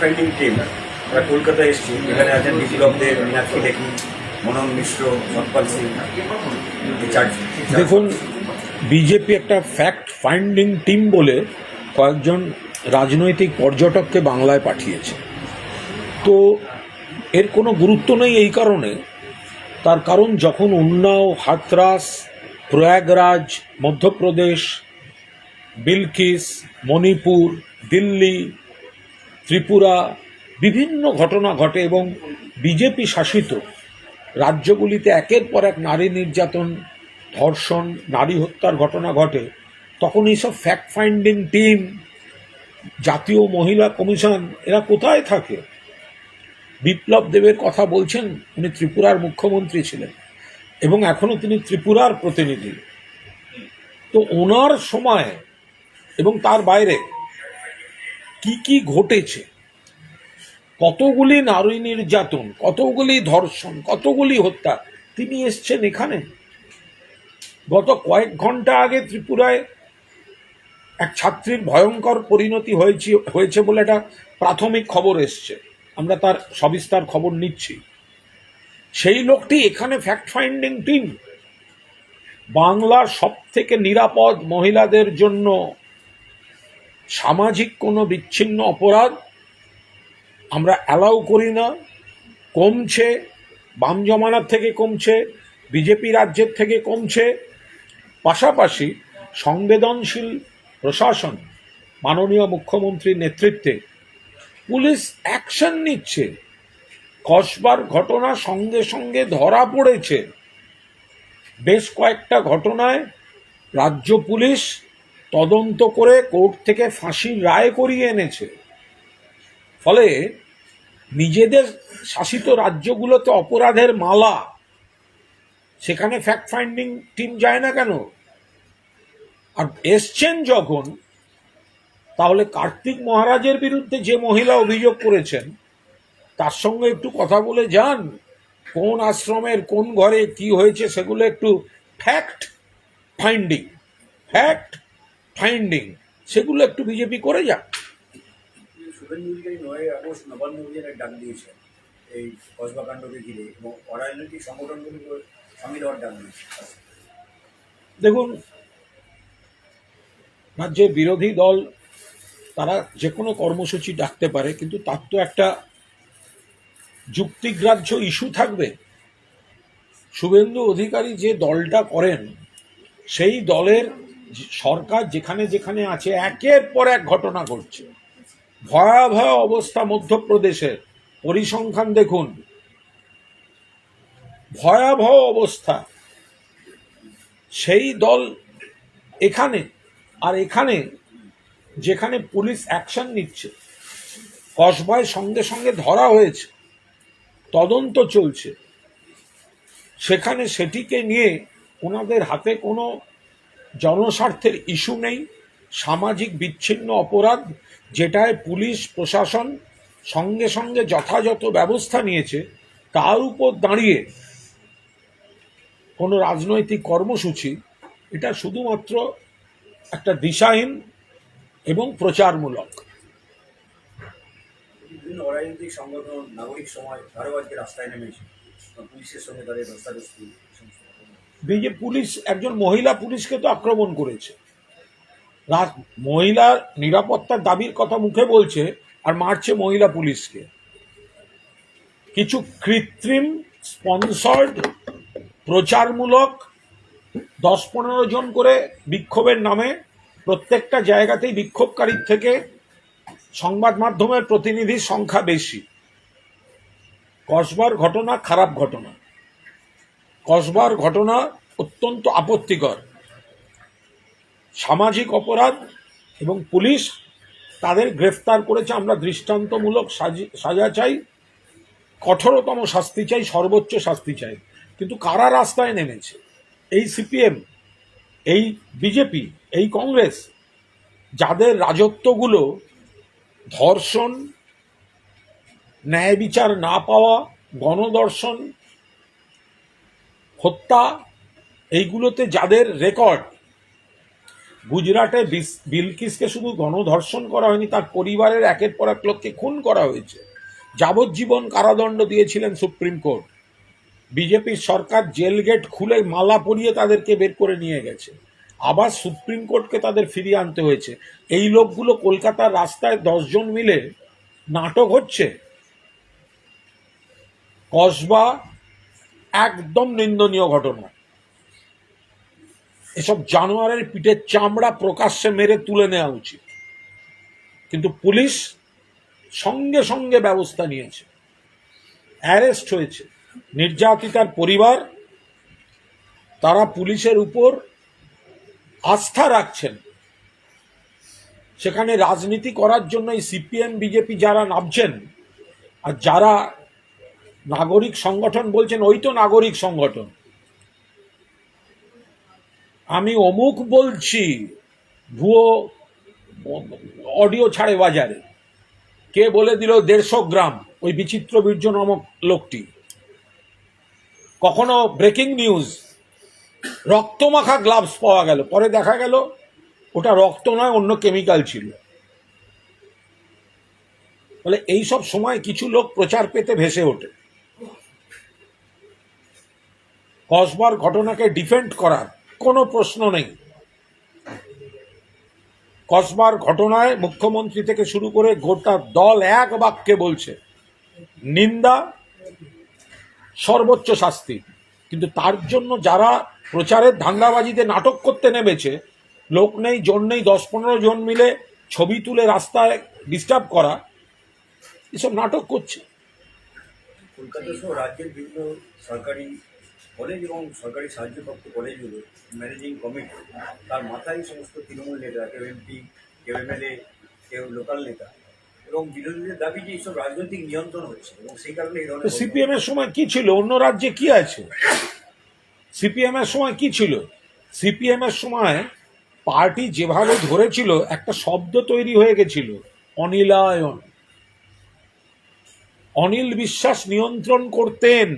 Finding team আমরা কলকাতায় এসেছি। এখানে আছেন বিপ্লবদের মীনাক্ষী লেখি মিশ্র সতপাল সিং দেখুন বিজেপি একটা ফ্যাক্ট ফাইন্ডিং টিম বলে কয়েকজন রাজনৈতিক পর্যটককে বাংলায় পাঠিয়েছে। তো এর কোনো গুরুত্ব নেই এই কারণে। তার কারণ যখন উন্নাও, হাতরাস, প্রয়াগরাজ, মধ্যপ্রদেশ, বিলকিস, মণিপুর, দিল্লি ত্রিপুরা বিভিন্ন ঘটনা ঘটে এবং বিজেপি শাসিত রাজ্যগুলিতে একের পর এক নারী নির্যাতন, ধর্ষণ, নারী হত্যার ঘটনা ঘটে, তখন এইসব ফ্যাক্ট ফাইন্ডিং টিম জাতীয় মহিলা কমিশন, এরা কোথায় থাকে? বিপ্লব দেবের কথা বলছেন, উনি ত্রিপুরার মুখ্যমন্ত্রী ছিলেন এবং এখনও তিনি ত্রিপুরার প্রতিনিধি। তো ওনার সময় এবং তার বাইরে কি কি ঘটেছে? কতগুলি নারী নির্যাতন, কতগুলি ধর্ষণ, কতগুলি হত্যা, তিনি এসছেন এখানে? গত কয়েক ঘণ্টা আগে ত্রিপুরায় এক ছাত্রীর ভয়ঙ্কর পরিণতি হয়েছে হয়েছে বলে একটা প্রাথমিক খবর এসছে। আমরা তার সবিস্তার খবর নিচ্ছি। সেই লোকটি এখানে ফ্যাক্ট ফাইন্ডিং টিম বাংলার সব থেকে নিরাপদ মহিলাদের জন্য সামাজিক কোনো বিচ্ছিন্ন অপরাধ আমরা অ্যালাউ করি না, কমছে, বাম জমানার থেকে কমছে, বিজেপি রাজ্যের থেকে কমছে। পাশাপাশি সংবেদনশীল প্রশাসন, মাননীয় মুখ্যমন্ত্রীর নেতৃত্বে পুলিশ অ্যাকশন নিচ্ছে। কসবার ঘটনা সঙ্গে সঙ্গে ধরা পড়েছে। বেশ কয়েকটা ঘটনায় রাজ্য পুলিশ তদন্ত করে কোর্ট থেকে ফাঁসির রায় করিয়ে এনেছে। ফলে নিজেদের শাসিত রাজ্যগুলোতে অপরাধের মালা, সেখানে ফ্যাক্ট ফাইন্ডিং টিম যায় না কেন? আর এসছেন যখন, তাহলে কার্তিক মহারাজের বিরুদ্ধে যে মহিলা অভিযোগ করেছেন, তার সঙ্গে একটু কথা বলে যান। কোন আশ্রমের, কোন ঘরে কি হয়েছে, সেগুলো একটু ফ্যাক্ট ফাইন্ডিং ফ্যাক্ট ফাইন্ডিং সেগুলো একটু বিজেপি করে যাক। শুভেন্দু অধিকারী নয় আগস্ট নবান্ন অভিযানের ডাক দিয়েছেন। এই ঘিরে এবং অরাজনৈতিক সংগঠনগুলিকে সামিল হওয়ার ডাক দিয়েছে দেখুন রাজ্যের বিরোধী দল তারা যে কোনো কর্মসূচি ডাকতে পারে কিন্তু তার তো একটা যুক্তিগ্রাহ্য ইস্যু থাকবে। শুভেন্দু অধিকারী যে দলটা করেন সেই দলের সরকার যেখানে যেখানে আছে, একের পর এক ঘটনা ঘটছে। ভয়াবহ অবস্থা মধ্যপ্রদেশের পরিসংখ্যান দেখুন। ভয়াবহ অবস্থা। সেই দল এখানে আর এখানে যেখানে পুলিশ অ্যাকশন নিচ্ছে, কসবায় সঙ্গে সঙ্গে ধরা হয়েছে, তদন্ত চলছে, সেখানে সেটিকে নিয়ে ওনাদের হাতে কোনো জনস্বার্থের ইস্যু নেই, সামাজিক বিচ্ছিন্ন অপরাধ, যেটায় পুলিশ, প্রশাসন সঙ্গে সঙ্গে যথাযথ ব্যবস্থা নিয়েছে, তার উপর দাঁড়িয়ে কোনো রাজনৈতিক কর্মসূচি, এটা শুধুমাত্র একটা দিশাহীন এবং প্রচারমূলক। বিভিন্ন অরাজনৈতিক সংগঠন, নাগরিক সমাজ তারাও আজকে রাস্তায় নেমেছে। পুলিশের সঙ্গে তাদের সমস্ত পুলিশ, একজন মহিলা পুলিশকে তো আক্রমণ করেছে। রাত মহিলার নিরাপত্তার দাবির কথা মুখে বলছে আর মারছে মহিলা পুলিশকে। কিছু কৃত্রিম স্পন্সর্ড, প্রচারমূলক দশ পনেরো জন করে বিক্ষোভের নামে প্রত্যেকটা জায়গাতেই বিক্ষোভকারীর থেকে সংবাদ মাধ্যমের প্রতিনিধির সংখ্যা বেশি। কসবার ঘটনা খারাপ ঘটনা। কসবার ঘটনা অত্যন্ত আপত্তিকর। সামাজিক অপরাধ এবং পুলিশ তাদের গ্রেফতার করেছে, আমরা দৃষ্টান্তমূলক সাজি- চাই, কঠোরতম শাস্তি চাই, সর্বোচ্চ শাস্তি চাই। কিন্তু কারা রাস্তায় নেমেছে? এই সিপিএম, এই বিজেপি, এই কংগ্রেস, যাদের রাজত্বগুলো ধর্ষণ, ন্যায় বিচার না পাওয়া গণদর্শন হত্যা, এইগুলোতে যাদের রেকর্ড, গুজরাটে বিলকিসকে শুধু গণধর্ষণ করা হয়নি, তার পরিবারের একের পর এক লোককে খুন করা হয়েছে। যাবজ্জীবন কারাদণ্ড দিয়েছিলেন সুপ্রিম কোর্ট। বিজেপির সরকার জেল গেট খুলে মালা পরিয়ে তাদেরকে বের করে নিয়ে গেছে। আবার সুপ্রিম কোর্টকে তাদের ফিরিয়ে আনতে হয়েছে। এই লোকগুলো কলকাতার রাস্তায় দশজন মিলে নাটক হচ্ছে। কসবা একদম নিন্দনীয় ঘটনা। এসব জানোয়ারের পিঠের চামড়া প্রকাশ্যে মেরে তুলে নেওয়া উচিত। কিন্তু পুলিশ সঙ্গে সঙ্গে ব্যবস্থা নিয়েছে। অ্যারেস্ট হয়েছে। নির্যাতিতার পরিবার, তারা পুলিশের উপর আস্থা রাখছেন। সেখানে রাজনীতি করার জন্য এই সিপিএম, বিজেপি যারা নামছেন, আর যারা নাগরিক সংগঠন বলছেন, ওই তো নাগরিক সংগঠন। আমি অমুক বলছি, ভুয়ো অডিও ছাড়ে বাজারে। কে বলে দিল, দেড়শো গ্রাম, ওই বিচিত্র বীর্য নামক লোকটি। কখনো ব্রেকিং নিউজ, রক্তমাখা গ্লাভস পাওয়া গেল। পরে দেখা গেল, ওটা রক্ত নয়, অন্য কেমিক্যাল ছিল। ফলে এইসব সময় কিছু লোক প্রচার পেতে ভেসে ওঠে। কসবার ঘটনাকে ডিফেন্ড করার কোনো প্রশ্ন নেই। কসবার ঘটনায় মুখ্যমন্ত্রী থেকে শুরু করে গোটা দল এক বাক্যে বলছে, নিন্দা সর্বোচ্চ শাস্তি। কিন্তু তার জন্য যারা প্রচারের ধান্দাবাজিতে নাটক করতে নেমেছে, লোক নেই, জন নেই, দশ পনেরো জন মিলে ছবি তুলে রাস্তায় ডিস্টার্ব করা, এসব নাটক করছে। কলকাতা সহ রাজ্যের বিভিন্ন সরকারি কলেজ এবং সরকারি সাহায্যপ্রাপ্ত কলেজগুলো ম্যানেজিং কমিটি তার মাথায় সমস্ত তৃণমূল নেতা, কেউ এমপি কেউ এমএলএ কেউ লোকাল নেতা এবং বিরোধীদের দাবি যে এইসব রাজনৈতিক নিয়ন্ত্রণ হচ্ছে এবং সেই কারণে এই ধরনের সিপিএম এর সময় কি ছিল? অন্য রাজ্যে কি আছে? সিপিএম এর সময় কি ছিল? সিপিএম এর সময় পার্টি যেভাবে ধরেছিল, একটা শব্দ তৈরি হয়ে গেছিল, অনিলায়ন। অনিল বিশ্বাস নিয়ন্ত্রণ করতেন।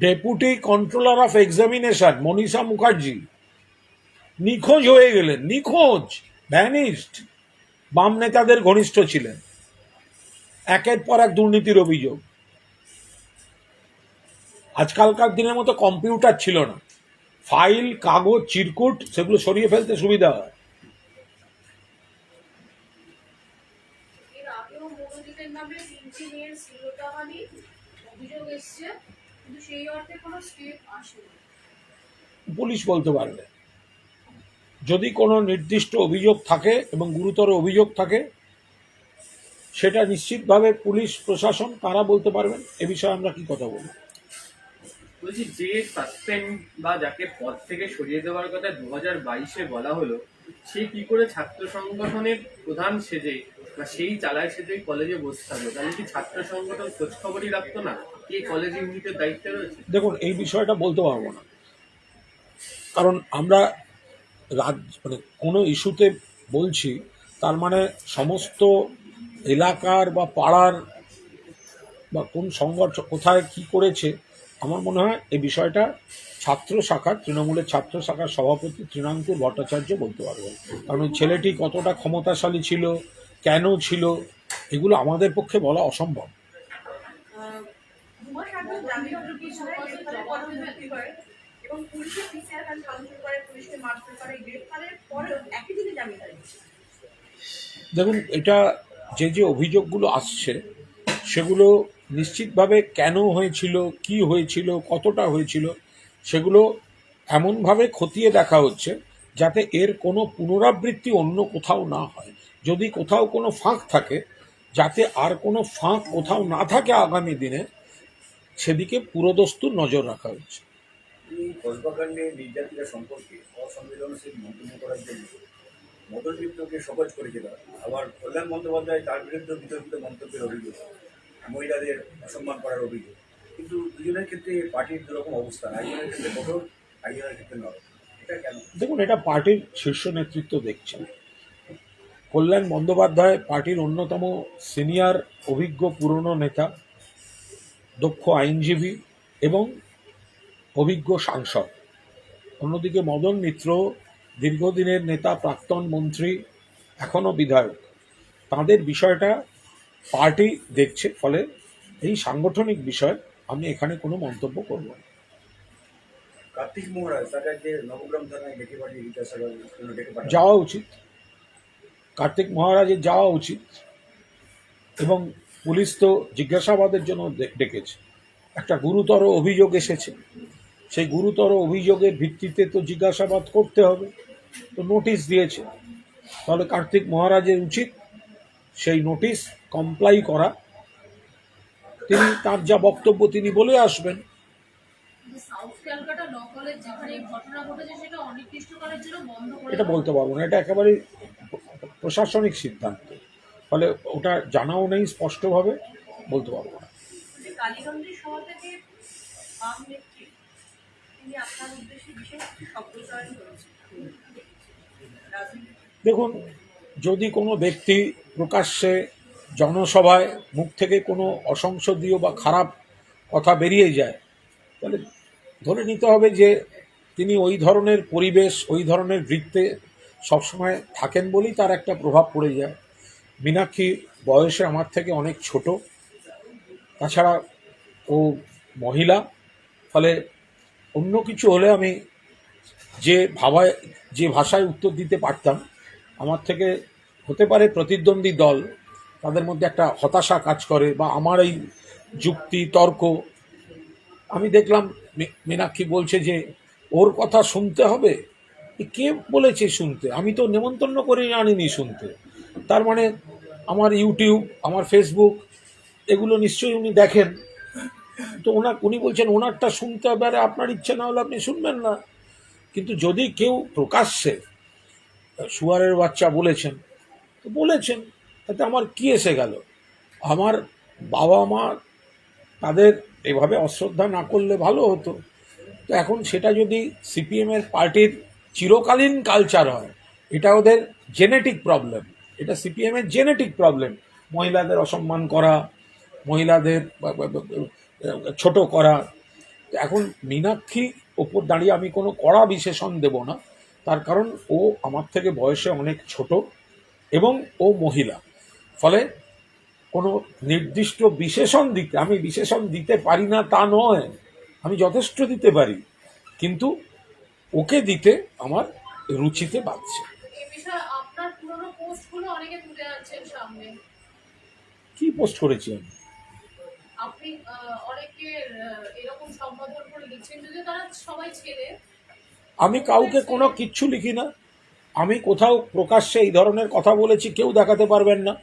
Deputy controller of examination Manisha Mukherjee নিখোঁজ হয়ে গেলেন, নিখোঁজ ভ্যানিস্ট বাম নেতাদের ঘনিষ্ঠ ছিলেন। একের পর এক দুর্নীতির অভিযোগ। আজকালকার দিনের মতো কম্পিউটার ছিল না। ফাইল, কাগজ, চিরকুট, সেগুলো সরিয়ে ফেলতে সুবিধা হয়। এসছে। কিন্তু সেই অর্থে কোনো স্টেপ আসেনি। পুলিশ বলতে পারবে। যদি কোনো নির্দিষ্ট অভিযোগ থাকে এবং গুরুতর অভিযোগ থাকে সেটা নিশ্চিতভাবে পুলিশ প্রশাসন তারা বলতে পারবেন। এ বিষয়ে আমরা কি কথা বলব? বলছি যে সাসপেন্ড বা যাকে পদ থেকে সরিয়ে দেওয়ার কথা দু হাজার বাইশে বলা হলো সে কি করে ছাত্র সংগঠনের প্রধান সেজে বা সেই চালায় সেজে কলেজে বসে থাকল? তাহলে কি ছাত্র সংগঠন খোঁজ খবরই রাখতো না? দেখুন, এই বিষয়টা বলতে পারব না। কারণ আমরা রাজ মানে কোনো ইস্যুতে বলছি, তার মানে সমস্ত এলাকার বা পাড়ার বা কোন সংগঠন কোথায় কি করেছে, আমার মনে হয় এই বিষয়টা ছাত্র শাখার তৃণমূলের ছাত্র শাখার সভাপতি তৃণাঙ্কুর ভট্টাচার্য বলতে পারবেন। কারণ ওই ছেলেটি কতটা ক্ষমতাশালী ছিল, কেন ছিল, এগুলো আমাদের পক্ষে বলা অসম্ভব। দেখুন, এটা যে যে অভিযোগগুলো আসছে, সেগুলো নিশ্চিতভাবে কেন হয়েছিল, কি হয়েছিল, কতটা হয়েছিল, সেগুলো এমনভাবে খতিয়ে দেখা হচ্ছে যাতে এর কোনো পুনরাবৃত্তি অন্য কোথাও না হয়। যদি কোথাও কোনো ফাঁক থাকে, যাতে আর কোনো ফাঁক কোথাও না থাকে আগামী দিনে সেদিকে পুরোদস্তুর নজর রাখা হচ্ছে নির্যাতিতা সম্পর্কে অসংবেদনশীল মন্তব্য করার জন্য মদন মিত্রকে সহজ করেছিল আবার কল্যাণ বন্দ্যোপাধ্যায় তার বিরুদ্ধে বিতর্কিত মন্তব্যের অভিযোগ মহিলাদের অসম্মান করার অভিযোগ। কিন্তু দুজনের ক্ষেত্রে পার্টির দুরকম অবস্থা একজনের ক্ষেত্রে কঠোর একজনের ক্ষেত্রে নরম। এটা কেন? দেখুন এটা পার্টির শীর্ষ নেতৃত্ব দেখছে কল্যাণ বন্দ্যোপাধ্যায় পার্টির অন্যতম সিনিয়র অভিজ্ঞ পুরনো নেতা। দক্ষ আইনজীবী এবং অভিজ্ঞ সাংসদ। অন্যদিকে মদন মিত্র দীর্ঘদিনের নেতা প্রাক্তন মন্ত্রী এখনও বিধায়ক। তাদের বিষয়টা পার্টি দেখছে ফলে এই সাংগঠনিক বিষয় আমি এখানে কোনো মন্তব্য করব না। কার্তিক মহারাজ তাকে নবগ্রাম থানায় ডেকে পাঠিয়ে জিজ্ঞাসাবাদ জন্য ডেকে পাঠানো যাওয়া উচিত। কার্তিক মহারাজের যাওয়া উচিত। এবং পুলিশ তো জিজ্ঞাসাবাদের জন্য ডেকেছে। একটা গুরুতর অভিযোগ এসেছে। সেই গুরুতর অভিযোগের ভিত্তিতে তো জিজ্ঞাসাবাদ করতে হবে। তো নোটিশ দিয়েছে। তাহলে কার্তিক মহারাজের উচিত সেই নোটিশ কমপ্লাই করা। তিনি তার যা বক্তব্য তিনি বলে আসবেন। এটা বলতে পারব না। এটা একেবারে প্রশাসনিক সিদ্ধান্ত। ফলে ওটা জানাও নেই স্পষ্টভাবে বলতে পারব না। দেখুন যদি কোনো ব্যক্তি প্রকাশ্যে জনসভায় মুখ থেকে কোনো অসংসদীয় বা খারাপ কথা বেরিয়ে যায় তাহলে ধরে নিতে হবে যে তিনি ওই ধরনের পরিবেশ ওই ধরনের বৃত্তে সবসময় থাকেন বলেই তার একটা প্রভাব পড়ে যায়। মীনাক্ষী বয়সে আমার থেকে অনেক ছোট। তাছাড়া ও মহিলা, ফলে অন্য কিছু হলে আমি যে ভাবায়, যে ভাষায় উত্তর দিতে পারতাম, আমার থেকে হতে পারে প্রতিদ্বন্দ্বী দল, তাদের মধ্যে একটা হতাশা কাজ করে বা আমার এই যুক্তি, তর্ক। আমি দেখলাম মীনাক্ষী বলছে যে, ওর কথা শুনতে হবে? কে বলেছে শুনতে? আমি তো নেমন্তন্ন করে আনিনি শুনতে। তার মানে আমার ইউটিউব, আমার ফেসবুক, এগুলো নিশ্চয়ই উনি দেখেন। তো ওনার, উনি বলছেন, ওনারটা শুনতে হবে আপনার ইচ্ছে না হলে আপনি শুনবেন না। কিন্তু যদি কেউ প্রকাশ্যে সুয়ারের বাচ্চা বলেছেন, তো বলেছেন, তাতে আমার কি এসে গেল? আমার বাবা মা তাদের এভাবে অশ্রদ্ধা না করলে ভালো হতো। তো এখন সেটা যদি সিপিএমের পার্টির চিরকালীন কালচার হয়, এটা ওদের জেনেটিক প্রবলেম এটা সিপিএমের জেনেটিক প্রবলেম মহিলাদের অসম্মান করা, মহিলাদের ছোট করা। এখন মীনাক্ষী ওপর দাঁড়িয়ে আমি কোনো কড়া বিশেষণ দেব না। তার কারণ ও আমার থেকে বয়সে অনেক ছোট এবং ও মহিলা। ফলে কোনো নির্দিষ্ট বিশেষণ দিতে, আমি বিশেষণ দিতে পারি না তা নয়। আমি যথেষ্ট দিতে পারি। কিন্তু ওকে দিতে আমার রুচিতে বাড়ছে পোস্টগুলো অনেকে তুলে আনছেন সামনে। কি পোস্ট করেছি আমি আপনি অনেকে এরকম সম্বোধন করে লিখছেন যদিও তারা সবাই ছেলে। আমি কাউকে কোনো কিচ্ছু লিখি না। আমি কোথাও প্রকাশ্যে এই ধরনের কথা বলেছি কেউ দেখাতে পারবেন না।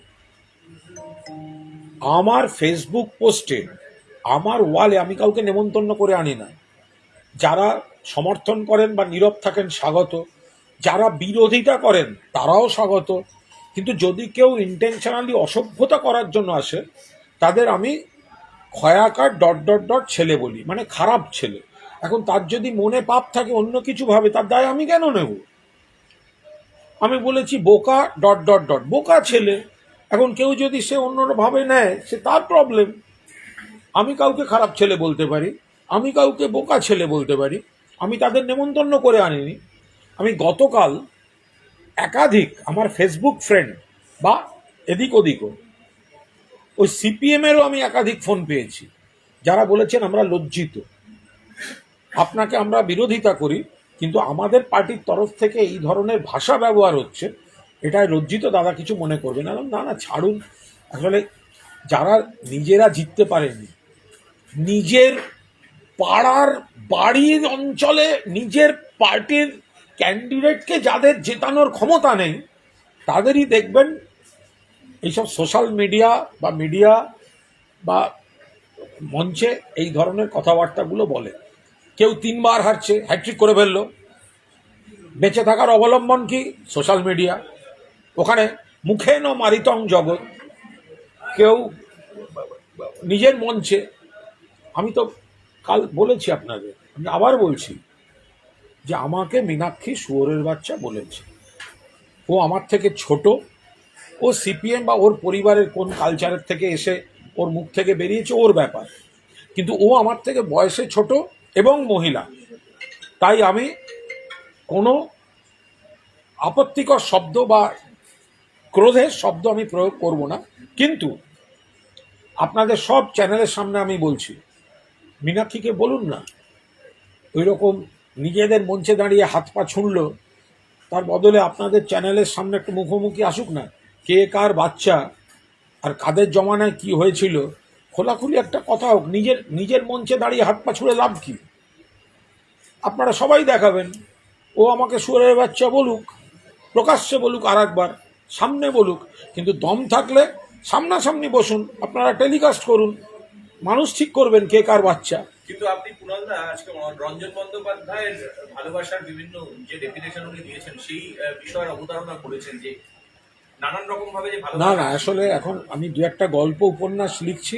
আমার ফেসবুক পোস্টে আমার ওয়ালে আমি কাউকে নেমন্তন্ন করে আনি না। যারা সমর্থন করেন বা নীরব থাকেন স্বাগত। যারা বিরোধিতা করেন, তারাও স্বাগত। কিন্তু যদি কেউ ইন্টেনশনালি অসভ্যতা করার জন্য আসে, তাদের আমি খয়াকার ডট ডট ডট ছেলে বলি মানে খারাপ ছেলে। এখন তার যদি মনে পাপ থাকে, অন্য কিছু ভাবে, তার দায় আমি কেন নেব? আমি বলেছি, বোকা ডট ডট ডট, বোকা ছেলে। এখন কেউ যদি সে অন্যভাবে নেয়, সে তার প্রবলেম আমি কাউকে খারাপ ছেলে বলতে পারি, আমি কাউকে বোকা ছেলে বলতে পারি, আমি তাদের নেমন্তন্ন করে আনিনি। আমি গতকাল একাধিক আমার ফেসবুক ফ্রেন্ড বা এদিক ওদিকও, ওই সিপিএমেরও আমি একাধিক ফোন পেয়েছি, যারা বলেছেন আমরা লজ্জিত। আপনাকে আমরা বিরোধিতা করি, কিন্তু আমাদের পার্টির তরফ থেকে এই ধরনের ভাষা ব্যবহার হচ্ছে, এটাই লজ্জিত, দাদা কিছু মনে করবে না। না না, ছাড়ুন। আসলে যারা নিজেরা জিততে পারেনি নিজের পাড়ার বাড়ির অঞ্চলে নিজের পার্টির ক্যান্ডিডেটকে যাদের জেতানোর ক্ষমতা নেই, তাদেরই দেখবেন এইসব সোশ্যাল মিডিয়া বা মিডিয়া বা মঞ্চে এই ধরনের কথাবার্তাগুলো বলে। কেউ তিনবার হারছে হ্যাট্রিক করে ফেলল। বেঁচে থাকার অবলম্বন কি? সোশ্যাল মিডিয়া ওখানে মুখে ন মারিতং জগৎ। কেউ নিজের মঞ্চে। আমি তো কাল বলেছি আপনাকে, আমি আবার বলছি যে আমাকে মীনাক্ষী শুয়োরের বাচ্চা বলেছে। ও আমার থেকে ছোট। ও সিপিএম বা ওর পরিবারের কোন কালচারের থেকে এসে ওর মুখ থেকে বেরিয়েছে, ওর ব্যাপার। কিন্তু ও আমার থেকে বয়সে ছোট এবং মহিলা। তাই আমি কোনো আপত্তিকর শব্দ বা ক্রোধের শব্দ আমি প্রয়োগ করব না। কিন্তু আপনাদের সব চ্যানেলের সামনে আমি বলছি, মীনাক্ষীকে বলুন না। ওই রকম নিজেদের মঞ্চে দাঁড়িয়ে হাত পা ছুঁড়ল, তার বদলে আপনাদের চ্যানেলের সামনে একটু মুখোমুখি আসুক না। কে কার বাচ্চা আর কাদের জমানায় কি হয়েছিল, খোলাখুলি একটা কথা হোক, নিজের নিজের মঞ্চে দাঁড়িয়ে হাত পা ছুঁড়ে লাভ কি? আপনারা সবাই দেখাবেন, ও আমাকে সুরের বাচ্চা বলুক, প্রকাশ্যে বলুক আর একবার, সামনে বলুক, কিন্তু দম থাকলে সামনাসামনি বসুন, আপনারা টেলিকাস্ট করুন, মানুষ ঠিক করবেন কে কার বাচ্চা। কিন্তু আপনি কুণালদা আজকে রঞ্জন বন্দ্যোপাধ্যায়ের ভালোবাসার বিভিন্ন যে ডেফিনেশন উনি দিয়েছেন সেই বিষয়ের অবতারণা করেছেন যে নানান রকম ভাবে যে না না আসলে এখন আমি দু একটা গল্প উপন্যাস লিখছি।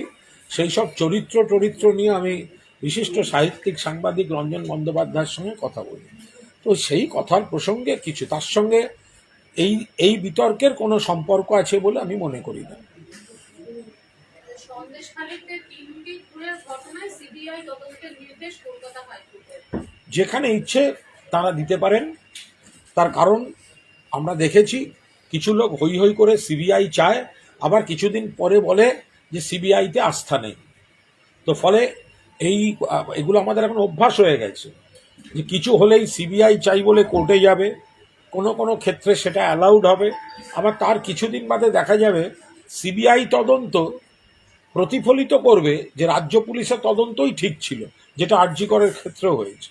সেই সব চরিত্র চরিত্র নিয়ে আমি বিশিষ্ট সাহিত্যিক সাংবাদিক রঞ্জন বন্দ্যোপাধ্যায়ের সঙ্গে কথা বলি। তো সেই কথার প্রসঙ্গে কিছু তার সঙ্গে এই এই বিতর্কের কোনো সম্পর্ক আছে বলে আমি মনে করি না। খুনের ঘটনায় সিবিআই তদন্তের নির্দেশ কলকাতা হাইকোর্টের। যেখানে ইচ্ছে তারা দিতে পারেন। তার কারণ আমরা দেখেছি, কিছু লোক হই হই করে সিবিআই চায়, আবার কিছুদিন পরে বলে যে সিবিআইতে আস্থা নেই। তো ফলে এই, এগুলো আমাদের এখন অভ্যাস হয়ে গেছে যে কিছু হলেই সিবিআই চাই বলে কোর্টে যাবে, কোনো কোনো ক্ষেত্রে সেটা অ্যালাউড হবে। আবার তার কিছুদিন বাদে দেখা যাবে, সিবিআই তদন্ত প্রতিফলিত করবে যে রাজ্য পুলিশের তদন্তই ঠিক ছিল যেটা আর্যিকরের ক্ষেত্রেও হয়েছে।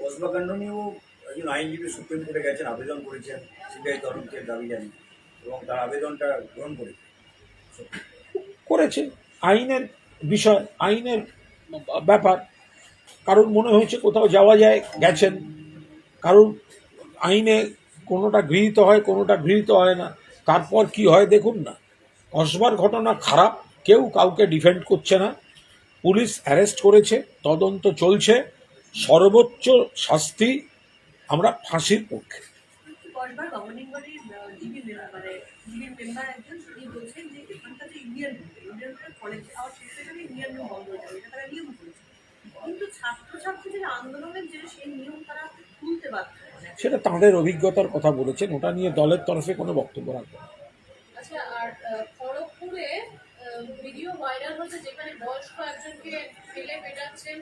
কসবাকাণ্ড নিয়েও একজন আইনজীবী সুপ্রিম কোর্টে গেছেন আবেদন করেছেন সিবিআই তদন্তের দাবি জানিয়ে এবং তার আবেদনটা গ্রহণ করেছে। করেছে। আইনের বিষয় আইনের ব্যাপার। কারণ মনে হয়েছে কোথাও যাওয়া যায় গেছেন। কারণ আইনে কোনোটা গৃহীত হয় কোনোটা গৃহীত হয় না। তারপর কি হয় দেখুন না। কসবার ঘটনা খারাপ কেউ কাউকে ডিফেন্ড করছে না। পুলিশ অ্যারেস্ট করেছে তদন্ত চলছে। সর্বোচ্চ শাস্তি আমরা ফাঁসির পক্ষে। সেটা তাঁদের অভিজ্ঞতার কথা বলেছেন ওটা নিয়ে দলের তরফে কোনো বক্তব্য রাখবেন আচ্ছা আর খড়গপুরে ভিডিও ভাইরাল হচ্ছে যেখানে বয়স্ক একজনকে ফেলে পেটাচ্ছেন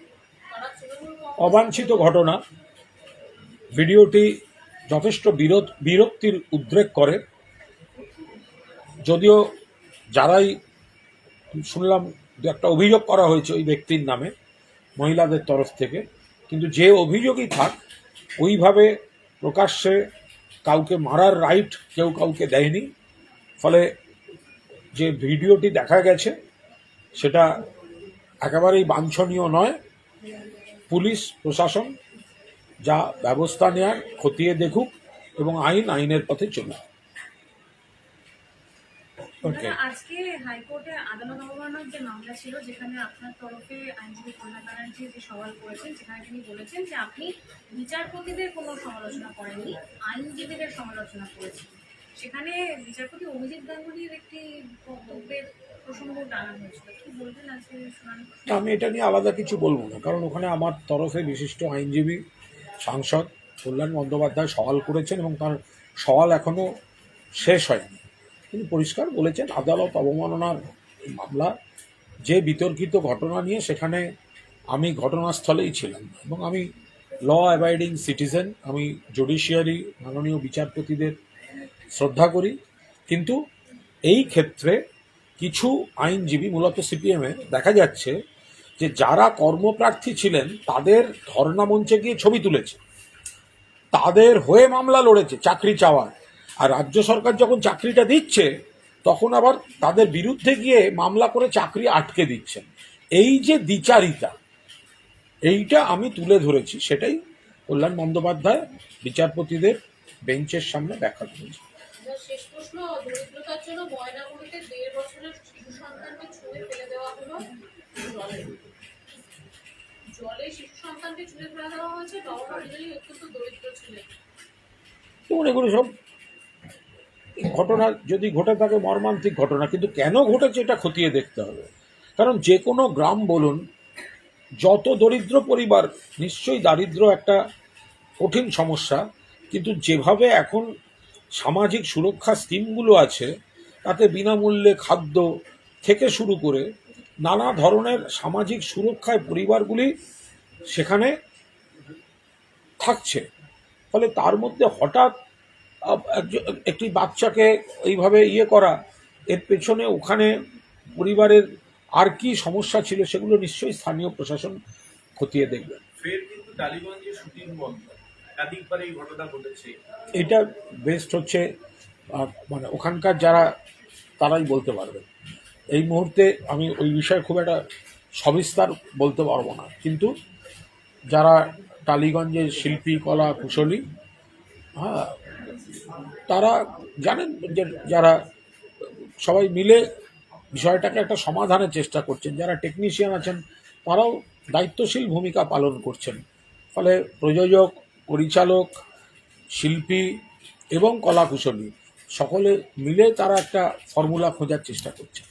অবাঞ্ছিত ঘটনা। ভিডিওটি যথেষ্ট বিরোধ বিরক্তির উদ্রেক করে। যদিও যারাই শুনলাম একটা অভিযোগ করা হয়েছে ওই ব্যক্তির নামে, মহিলাদের তরফ থেকে। কিন্তু যে অভিযোগই থাক, ওইভাবে প্রকাশ্যে কাউকে মারার রাইট কেউ কাউকে দেয়নি। ফলে যে ভিডিওটি দেখা গেছে সেটা একেবারেই বাঞ্ছনীয় নয়। পুলিশ প্রশাসন যা ব্যবস্থা নেয়ার খতিয়ে দেখুক এবং আইন আইনের পথে চলুক। আজকে হাইকোর্টে আদালত অবমাননার যে মামলা ছিল যেখানে আপনার তরফে আইনজীবী কল্যাণ ব্যানার্জি যে সওয়াল করেছেন সেখানে তিনি বলেছেন যে আপনি বিচারপতিদের কোনো সমালোচনা করেননি আইনজীবীদের সমালোচনা করেছেন। সেখানে বিচারপতি অভিজিৎ গাঙ্গুলির একটি বক্তব্যের আমি এটা নিয়ে আলাদা কিছু বলব না, কারণ ওখানে আমার তরফে বিশিষ্ট আইনজীবী, সাংসদ কল্যাণ বন্দ্যোপাধ্যায় সওয়াল করেছেন এবং তার সওয়াল এখনও শেষ হয়নি। তিনি পরিষ্কার বলেছেন, আদালত অবমাননার মামলা, যে বিতর্কিত ঘটনা নিয়ে সেখানে আমি ঘটনাস্থলেই ছিলাম এবং আমি ল অ্যাবাইডিং সিটিজেন আমি জুডিশিয়ারি মাননীয় বিচারপতিদের শ্রদ্ধা করি। কিন্তু এই ক্ষেত্রে কিছু আইনজীবী, মূলত সিপিএমে দেখা যাচ্ছে যে যারা কর্মপ্রার্থী ছিলেন, তাদের ধর্ণা মঞ্চে গিয়ে ছবি তুলেছে। তাদের হয়ে মামলা লড়েছে চাকরি চাওয়ার। আর রাজ্য সরকার যখন চাকরিটা দিচ্ছে, তখন আবার তাদের বিরুদ্ধে গিয়ে মামলা করে চাকরি আটকে দিচ্ছেন। এই যে দ্বিচারিতা, এইটা আমি তুলে ধরেছি, সেটাই কল্যাণ বন্দ্যোপাধ্যায়, বিচারপতিদের বেঞ্চের সামনে ব্যাখ্যা করেছে ঘটনা যদি ঘটে থাকে, মর্মান্তিক ঘটনা, কিন্তু কেন ঘটেছে এটা খতিয়ে দেখতে হবে। কারণ যে কোনো গ্রাম বলুন, যত দরিদ্র পরিবার, নিশ্চয়ই দারিদ্র একটা কঠিন সমস্যা, কিন্তু যেভাবে এখন সামাজিক সুরক্ষা স্কিমগুলো আছে, তাতে বিনামূল্যে খাদ্য থেকে শুরু করে নানা ধরনের সামাজিক সুরক্ষায় পরিবারগুলি সেখানে থাকছে। ফলে তার মধ্যে হঠাৎ একটি বাচ্চাকে এইভাবে ইয়ে করা, এর পেছনে ওখানে পরিবারের আর কি সমস্যা ছিল সেগুলো নিশ্চয়ই স্থানীয় প্রশাসন খতিয়ে দেখবে। ফের কিন্তু টালিগঞ্জে শুটিং বন্ধ। এটা বেস্ট হচ্ছে মানে ওখানকার যারা, তারাই বলতে পারবে। এই মুহূর্তে আমি ওই বিষয়ে খুব একটা সবিস্তার বলতে পারব না। কিন্তু যারা টালিগঞ্জের শিল্পী, কলা, কুশলী হ্যাঁ তারা জানেন যে যারা সবাই মিলে বিষয়টাকে একটা সমাধানের চেষ্টা করছেন। যারা টেকনিশিয়ান আছেন, তারাও দায়িত্বশীল ভূমিকা পালন করছেন। ফলে প্রযোজক পরিচালক শিল্পী এবং কলাকুশলী সকলে মিলে তারা একটা ফর্মুলা খোঁজার চেষ্টা করছে.